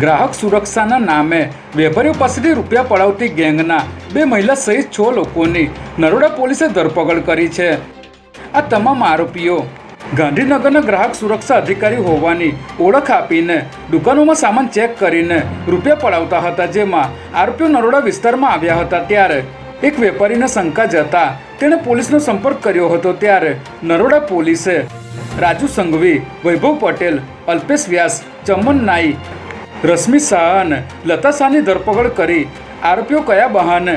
ગ્રાહક સુરક્ષાના નામે વેપારીઓ પાસેથી રૂપિયા પડાવતી ગેંગના બે મહિલા સહિત છ લોકોની નરોડા પોલીસે ધરપકડ કરી છે. આ તમામ આરોપીઓ ગાંધીનગરના ગ્રાહક સુરક્ષા અધિકારી હોવાની ઓળખ આપીને દુકાનોમાં સામાન ચેક કરીને રૂપિયા પડાવતા હતા, જેમાં આરોપીઓ નરોડા વિસ્તારમાં આવ્યા હતા. ત્યારે એક વેપારીને શંકા જતા તેણે પોલીસનો સંપર્ક કર્યો હતો. ત્યારે નરોડા પોલીસે રાજુ સંઘવી, વૈભવ પટેલ, અલ્પેશ વ્યાસ, ચમન નાઈ રશ્મિ શાહ અને લતા શાહની ધરપકડ કરી. આરોપીઓ કયા બહાને?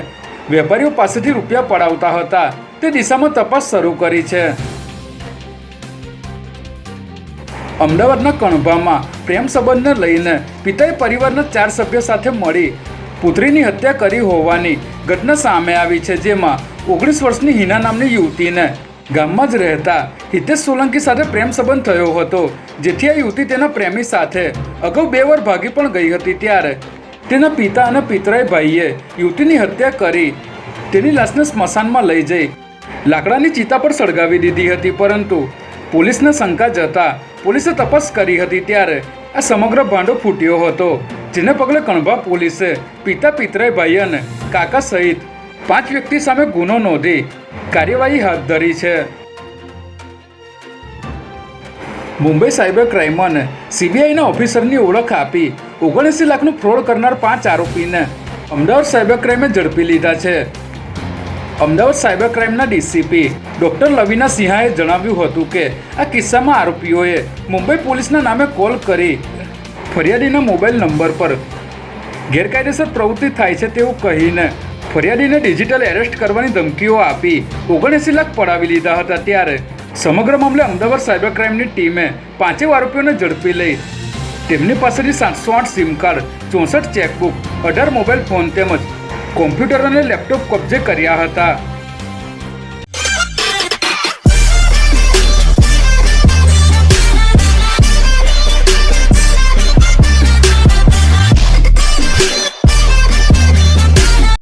વેપારીઓ પાસેથી રૂપિયા પડાવતા હતા. તે દિશામાં તપાસ શરૂ કરી છે. અમદાવાદના કણભામાં પ્રેમ સંબંધને લઈને પિતાએ પરિવારના ચાર સભ્યો સાથે મળી પુત્રીની હત્યા કરી હોવાની ઘટના સામે આવી છે, જેમાં ઓગણીસ વર્ષની હિના નામની યુવતીને ગામમાં જ રહેતા હિતેશ સોલંકી સાથે પ્રેમ સંબંધ થયો હતો. જેથી આ યુવતી તેના પ્રેમી સાથે અગાઉ બે વાર ભાગી પણ ગઈ હતી ત્યારે. તેના પિતા અને પિતરાઈ ભાઈએ યુવતીની હત્યા કરી તેની લાશને સ્મશાનમાં લઈ જઈ લાકડાની ચિતા પર સળગાવી દીધી હતી. પરંતુ પોલીસને શંકા જતા પોલીસે તપાસ કરી હતી ત્યારે આ સમગ્ર ભાંડો ફૂટ્યો હતો, જેને પગલે કણભા પોલીસે પિતા, પિતરાઈ ભાઈ અને કાકા સહિત પાંચ વ્યક્તિ સામે ગુનો નોંધી કાર્યવાહી હાથ ધરી છે. મુંબઈ સાયબર ક્રાઇમ સીબીઆઈના ઓફિસરની ઓળખ આપી ઓગણસી લાખનું ફ્રોડ કરનાર પાંચ આરોપીને અમદાવાદ સાયબર ક્રાઇમે ઝડપી લીધા છે. અમદાવાદ સાયબર ક્રાઇમના ડીસીપી ડોક્ટર લવિના સિંહાએ જણાવ્યું હતું કે આ કિસ્સામાં આરોપીઓએ મુંબઈ પોલીસના નામે કોલ કરી ફરિયાદીના મોબાઈલ નંબર પર ગેરકાયદેસર પ્રવૃત્તિ થાય છે તેવું કહીને ફરિયાદીને ડિજિટલ એરેસ્ટ કરવાની ધમકીઓ આપી. ઓગણએંસી લાખ પડાવી લીધા હતા ત્યારે. સમગ્ર મામલે અમદાવાદ સાયબર ક્રાઇમની ટીમે પાંચેય આરોપીઓને ઝડપી લઈ. તેમની પાસેથી સાતસો આઠ સિમ કાર્ડ, ચોસઠ ચેકબુક, અઢાર મોબાઈલ ફોન તેમજ કોમ્પ્યુટર અને લેપટોપ કબજે કર્યા હતા.